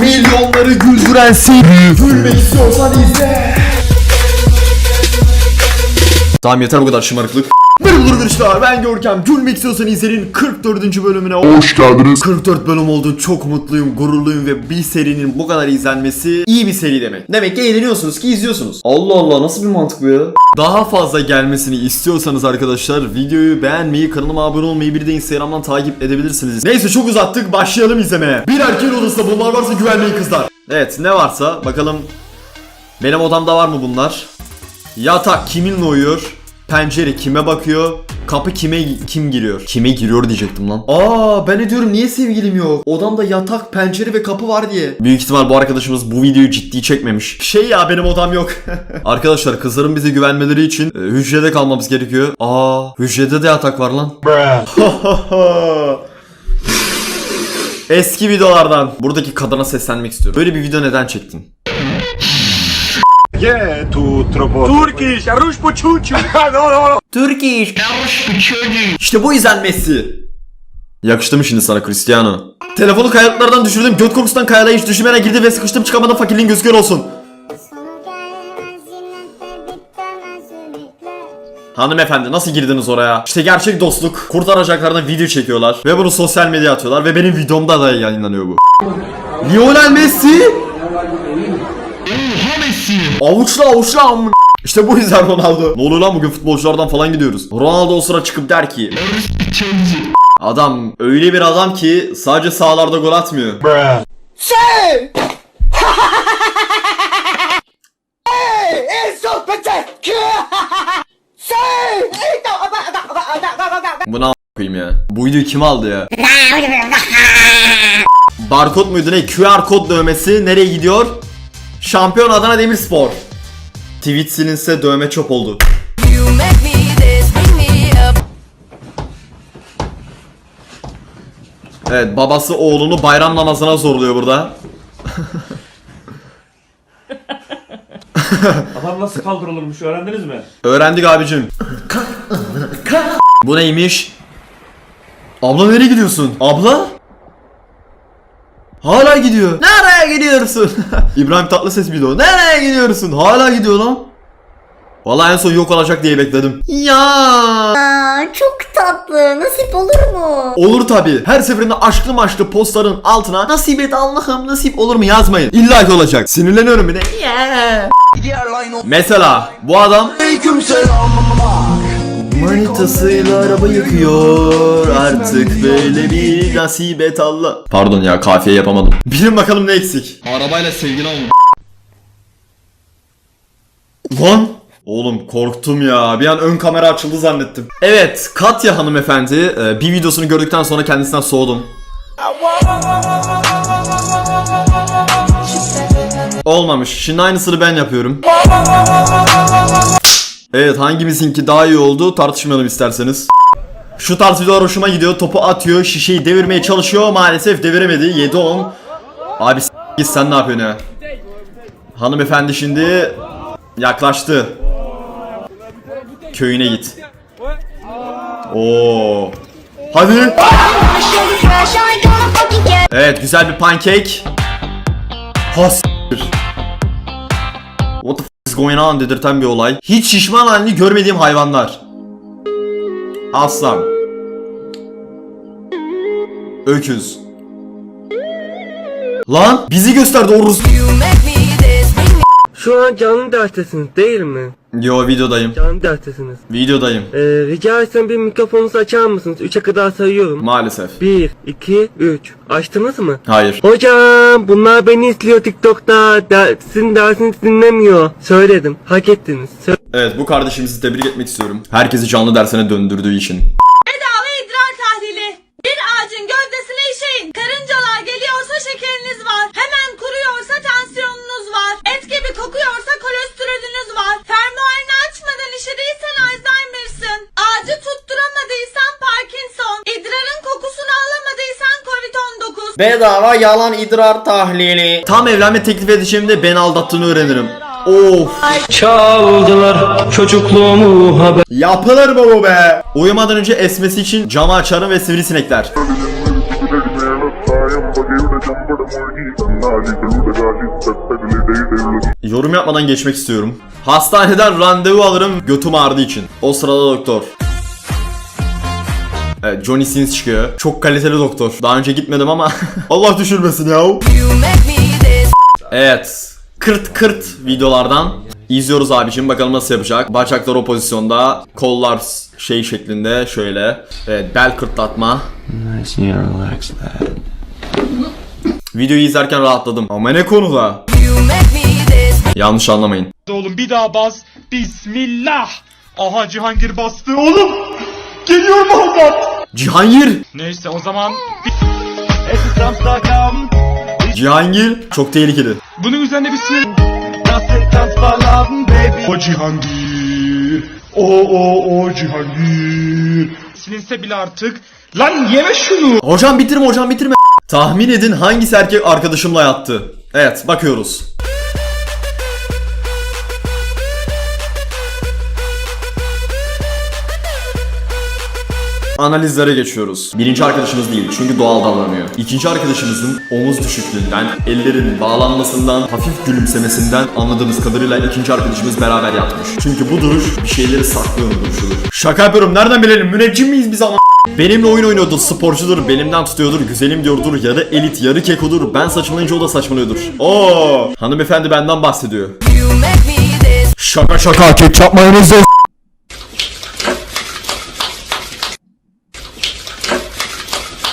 Milyonları güldüren seri Gülmek istiyorsan izle Tamam yeter bu kadar şımarıklık. Merhaba arkadaşlar ben Görkem. Gülmek istiyorsan izlenin 44. bölümüne. Hoş geldiniz. 44 bölüm oldu çok mutluyum gururluyum ve bir serinin bu kadar izlenmesi iyi bir seri demek. Demek ki eğleniyorsunuz ki izliyorsunuz. Allah Allah nasıl bir mantık bu ya? Daha fazla gelmesini istiyorsanız arkadaşlar videoyu beğenmeyi kanalıma abone olmayı bir de instagramdan takip edebilirsiniz. Neyse çok uzattık. Başlayalım izlemeye. Bir erkeğin odasında bunlar varsa güvenmeyin kızlar. Evet ne varsa bakalım. Benim odamda var mı bunlar Yatak kiminle uyuyor? Pencere kime bakıyor? Kapı kime kim giriyor? Kime giriyor diyecektim lan. Aa ben ne diyorum niye sevgilim yok? Odamda yatak, pencere ve kapı var diye. Büyük ihtimal bu arkadaşımız bu videoyu ciddi çekmemiş. Şey ya benim odam yok. Arkadaşlar kızların bize güvenmeleri için e, hücrede kalmamız gerekiyor. Aa hücrede de yatak var lan. Eski videolardan buradaki kadına seslenmek istiyorum. Böyle bir video neden çektin? Gdzie tu tropo? Turkish, a rusz po ciuciu. no, no, no. Türk iş. İşte bu izlenmesi. Yakıştı mı şimdi sana Cristiano? Telefonu kayalıklardan düşürdüm. Göt kokusundan kayalığa hiç düşmeden girdi ve sıkıştım çıkamadım fakirliğin gözüküyor olsun. Hanımefendi nasıl girdiniz oraya? İşte gerçek dostluk. Kurtaracaklarına video çekiyorlar. Ve bunu sosyal medyaya atıyorlar. Ve benim videomda da yayınlanıyor bu. Lionel Messi? Avuçla avuçla amın. İşte bu yüzden Ronaldo. Ne oluyor lan bugün futbolculardan falan gidiyoruz. Ronaldo o sıra çıkıp der ki. Adam öyle bir adam ki sadece sahalarda gol atmıyor. Buna a- koyayım ya. Bu videoyu kim aldı ya? Barkod muydu ne? QR kod dövmesi nereye gidiyor? Şampiyon Adana Demirspor. Tweet silinse dövme çöp oldu. Evet babası oğlunu bayram namazına zorluyor burada. Adam nasıl kaldırılırmış öğrendiniz mi? Öğrendik abicim. Bu neymiş? Abla nereye gidiyorsun? Abla? Hala gidiyor. Nereye gidiyorsun? İbrahim Tatlıses miydi o? Nereye gidiyorsun? Hala gidiyor lan. Vallahi en son yok olacak diye bekledim. Ya. Aa, çok tatlı. Nasip olur mu? Olur tabi. Her seferinde aşklı maşklı postların altına nasip et Allah'ım nasip olur mu yazmayın. İlla ki olacak. Sinirleniyorum bir de. Yeah. Mesela bu adam Manitasıyla araba yıkıyor artık böyle bir nasibet Allah. Pardon ya kafiye yapamadım. Bilin bakalım ne eksik. Arabayla sevgili olmuş. Lan! Oğlum korktum ya. Bir an ön kamera açıldı zannettim. Evet, Katya hanımefendi e, bir videosunu gördükten sonra kendisinden soğudum. Olmamış. Şimdi aynısını ben yapıyorum. Evet hangimizinki daha iyi oldu tartışmayalım isterseniz. Şu tarz videolar hoşuma gidiyor. Topu atıyor, şişeyi devirmeye çalışıyor. Maalesef deviremedi. 7-10. Abi git sen ne yapıyorsun ya? Hanımefendi şimdi yaklaştı. Köyüne git. Oo. Hadi. Evet güzel bir pancake. Has. What the is going on dedirten bir olay. Hiç şişman halini görmediğim hayvanlar. Aslan. Öküz. Lan bizi gösterdi o Rus. Şu an canlı derstesiniz değil mi? Yo videodayım. Canlı derstesiniz. Videodayım. Ee, rica etsem bir mikrofonunuzu açar mısınız? 3'e kadar sayıyorum. Maalesef. 1, 2, 3. Açtınız mı? Hayır. Hocam bunlar beni izliyor TikTok'ta. Der, sizin dersinizi dinlemiyor. Söyledim. Hak ettiniz. Sö- Evet bu kardeşimizi tebrik etmek istiyorum. Herkesi canlı dersine döndürdüğü için. Bedava yalan idrar tahlili. Tam evlenme teklif edişimde beni aldattığını öğrenirim. Of. Çaldılar çocukluğumu haber. Yapılır mı bu be? Uyumadan önce esmesi için camı açarım ve sivrisinekler. Yorum yapmadan geçmek istiyorum. Hastaneden randevu alırım götüm ağrıdığı için. O sırada doktor. Evet Johnny Sins çıkıyor. Çok kaliteli doktor. Daha önce gitmedim ama Allah düşürmesin ya. Evet. Kırt kırt videolardan izliyoruz abicim. Bakalım nasıl yapacak. Bacaklar o pozisyonda. Kollar şey şeklinde şöyle. Evet bel kırtlatma. Videoyu izlerken rahatladım. Ama ne konuda? Yanlış anlamayın. Oğlum bir daha bas. Bismillah. Aha Cihangir bastı oğlum. Geliyor Muhammed. Cihangir! Neyse o zaman Cihangir çok tehlikeli. bunun üzerine bir sinir. O Cihangir. O o o Cihangir. Silinse bile artık. Lan yeme şunu. Hocam bitirme hocam bitirme. Tahmin edin hangisi erkek arkadaşımla yattı? Evet bakıyoruz. Analizlere geçiyoruz. Birinci arkadaşımız değil çünkü doğal davranıyor. İkinci arkadaşımızın omuz düşüklüğünden, ellerinin bağlanmasından, hafif gülümsemesinden anladığımız kadarıyla ikinci arkadaşımız beraber yatmış. Çünkü bu duruş bir şeyleri saklıyor duruşudur. Şaka yapıyorum nereden bilelim müneccim miyiz biz ama? Benimle oyun oynuyordur, sporcudur, belimden tutuyordur, güzelim diyordur, yarı elit, yarı kekodur. Ben saçmalayınca o da saçmalıyordur. Oo, hanımefendi benden bahsediyor. Şaka şaka ketçap mayonezi.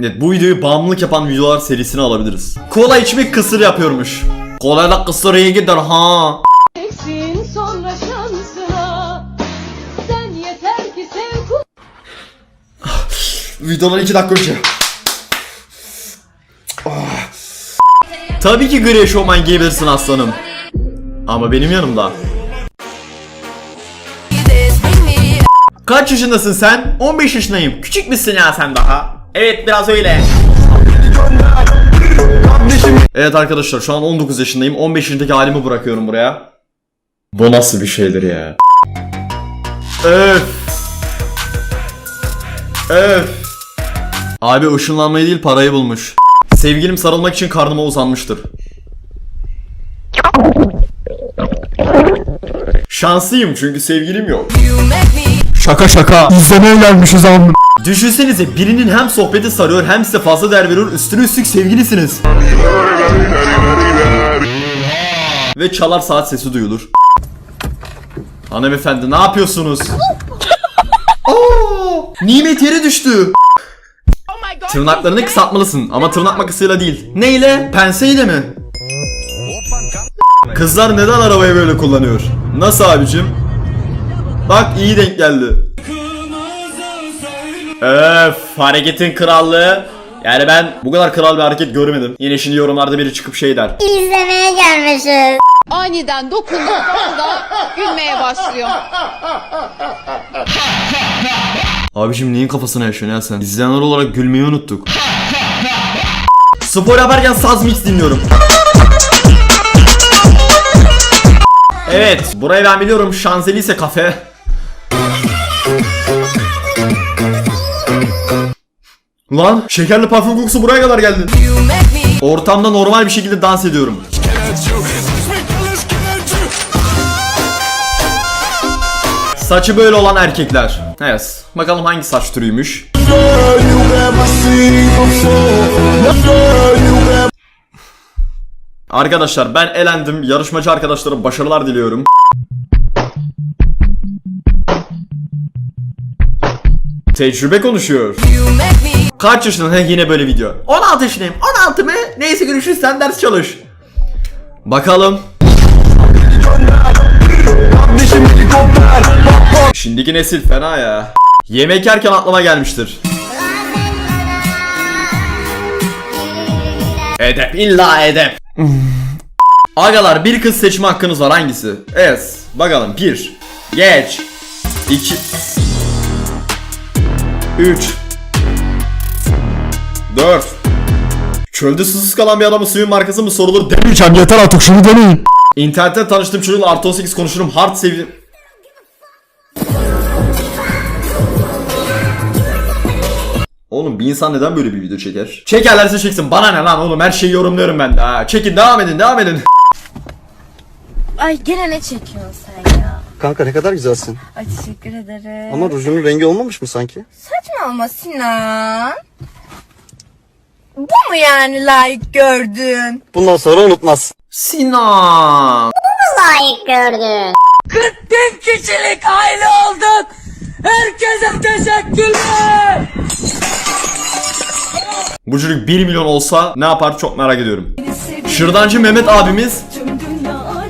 Evet bu videoyu bağımlılık yapan videolar serisine alabiliriz. Kola içmek kısır yapıyormuş. Kolayla kısır iyi gider ha. Sev Videodan 2 dakika önce. Ah. Tabii ki gri eşofman giyebilirsin aslanım. Ama benim yanımda. Kaç yaşındasın sen? 15 yaşındayım. Küçük müsün ya sen daha? Evet biraz öyle. Evet arkadaşlar şu an 19 yaşındayım. 15 yaşındaki halimi bırakıyorum buraya. Bu nasıl bir şeydir ya? Öf. Öf. Abi ışınlanmayı değil parayı bulmuş. Sevgilim sarılmak için karnıma uzanmıştır. Şanslıyım çünkü sevgilim yok. Şaka şaka. İzlemeye gelmişiz am. Düşünsenize birinin hem sohbeti sarıyor hem size fazla değer veriyor üstüne üstlük sevgilisiniz. Ve çalar saat sesi duyulur. Hanımefendi ne yapıyorsunuz? Oo, nimet yere düştü. Tırnaklarını kısaltmalısın ama tırnak makasıyla değil. Neyle? Penseyle mi? Kızlar neden arabayı böyle kullanıyor? Nasıl abicim? Bak iyi denk geldi. Öf hareketin krallığı. Yani ben bu kadar kral bir hareket görmedim. Yine şimdi yorumlarda biri çıkıp şey der. İzlemeye gelmişiz. Aniden dokunduğunda gülmeye başlıyor Abicim neyin kafasına yaşıyorsun ya sen? İzleyenler olarak gülmeyi unuttuk. Spor yaparken saz mix dinliyorum. Evet, burayı ben biliyorum. Şanzelize kafe. Lan şekerli parfüm kokusu buraya kadar geldi. Ortamda normal bir şekilde dans ediyorum. Saçı böyle olan erkekler. Evet. Bakalım hangi saç türüymüş. Arkadaşlar ben elendim. Yarışmacı arkadaşlara başarılar diliyorum. Tecrübe konuşuyor. You make me. Kaç yaşındasın? He yine böyle video. 16 yaşındayım. 16 mı? Neyse görüşürüz sen ders çalış. Bakalım. Şimdiki nesil fena ya. Yemek yerken aklıma gelmiştir. Edep illa edep. Agalar bir kız seçme hakkınız var hangisi? Evet bakalım bir Geç 2 3 4 Çölde susuz kalan bir adamın suyun markası mı sorulur demeyeceğim yeter artık şunu demeyin. İnternette tanıştığım çocukla artı 18 konuşurum hard sevdim. Oğlum bir insan neden böyle bir video çeker? Çekerlerse çeksin. Bana ne lan oğlum her şeyi yorumluyorum ben. Ha, çekin devam edin devam edin. Ay gene ne çekiyorsun sen ya? Kanka ne kadar güzelsin. Ay teşekkür ederim. Ama rujunun rengi olmamış mı sanki? Saçma ama Sinan. Bu mu yani layık gördün? Bundan sonra unutmaz. Sinan. Layık gördün. Bin kişilik aile olduk. Herkese teşekkürler. Bu çocuk 1 milyon olsa ne yapar çok merak ediyorum. Şırdancı Mehmet abimiz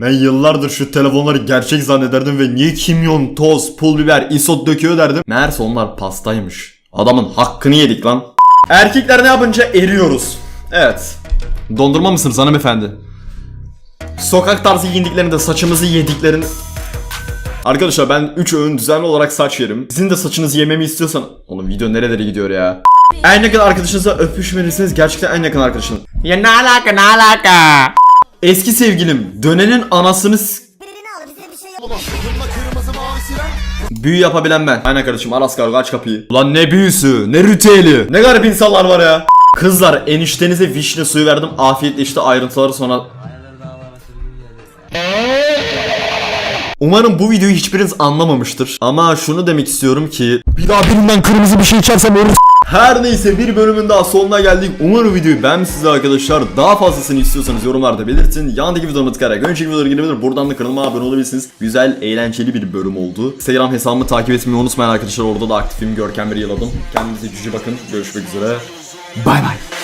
ben yıllardır şu telefonları gerçek zannederdim ve niye kimyon, toz, pul biber, isot döküyor derdim. Meğerse onlar pastaymış. Adamın hakkını yedik lan. Erkekler ne yapınca eriyoruz. Evet. Dondurma mısınız hanımefendi? Sokak tarzı giyindiklerinde saçımızı yediklerini... Arkadaşlar ben 3 öğün düzenli olarak saç yerim. Sizin de saçınızı yememi istiyorsan... Oğlum video nerelere gidiyor ya? En yakın arkadaşınızla öpüşmelisiniz gerçekten en yakın arkadaşın. Ya ne alaka ne alaka? Eski sevgilim dönenin anasını Büyü yapabilen ben. Aynen kardeşim Aras kargo aç kapıyı. Ulan ne büyüsü ne ritüeli. Ne garip insanlar var ya. Kızlar eniştenize vişne suyu verdim afiyetle işte ayrıntıları sonra Umarım bu videoyu hiçbiriniz anlamamıştır. Ama şunu demek istiyorum ki bir daha birinden kırmızı bir şey içersem ölür. Her neyse bir bölümün daha sonuna geldik. Umarım videoyu beğenmişsiniz arkadaşlar. Daha fazlasını istiyorsanız yorumlarda belirtin. Yandaki videomu tıklayarak önceki videoları girebilir. Buradan da kanalıma abone olabilirsiniz. Güzel, eğlenceli bir bölüm oldu. Instagram hesabımı takip etmeyi unutmayın arkadaşlar. Orada da aktifim. Görkem bir yıl adım. Kendinize cüce bakın. Görüşmek üzere. Bay bay.